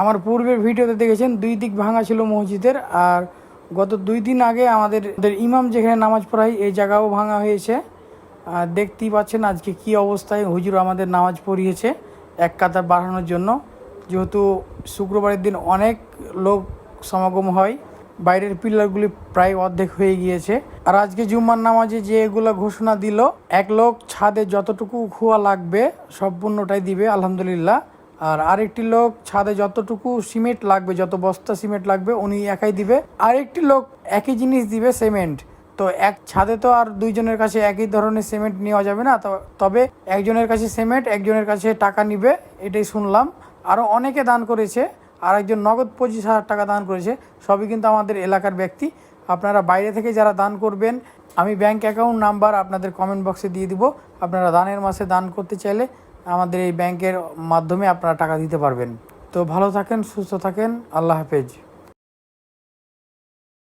আমার পূর্বের ভিডিওতে দেখেছেন, দুই দিক ভাঙা ছিল মসজিদের আর গত দুই দিন আগে আমাদের ইমাম যেখানে নামাজ পড়াই এই জায়গাও ভাঙা হয়েছে। আর দেখতেই পাচ্ছেন আজকে কি অবস্থায় হুজুর আমাদের নামাজ পড়িয়েছে এক কাতার বাড়ানোর জন্য। যেহেতু শুক্রবারের দিন অনেক লোক সমাগম হয়, বাইরের পিলারগুলি প্রায় অর্ধেক হয়ে গিয়েছে। আর আজকে জুম্মার নামাজে যে এগুলো ঘোষণা দিল, এক লোক ছাদে যতটুকু খোয়া লাগবে, সম্পূর্ণটাই দিবে, আলহামদুলিল্লাহ। আর আরেকটি লোক ছাদে যতটুকু সিমেন্ট লাগবে, যত বস্তা সিমেন্ট লাগবে, উনি একাই দিবে। আরেকটি লোক একই জিনিস দিবে, সিমেন্ট। তো এক ছাদে তো আর দুইজনের কাছে একই ধরনের সিমেন্ট নেওয়া যাবে না। তবে একজনের কাছে সিমেন্ট, একজনের কাছে টাকা নিবে, এটাই শুনলাম। আরও অনেকে দান করেছে, আর একজন নগদ পঁচিশ হাজার টাকা দান করেছে। সবই কিন্তু আমাদের এলাকার ব্যক্তি। আপনারা বাইরে থেকে যারা দান করবেন, আমি ব্যাংক অ্যাকাউন্ট নাম্বার আপনাদের কমেন্ট বক্সে দিয়ে দিব। আপনারা দানের মাসে দান করতে চাইলে আমাদের এই ব্যাংকের মাধ্যমে আপনারা টাকা দিতে পারবেন। তো ভালো থাকেন, সুস্থ থাকেন, আল্লাহ হাফেজ।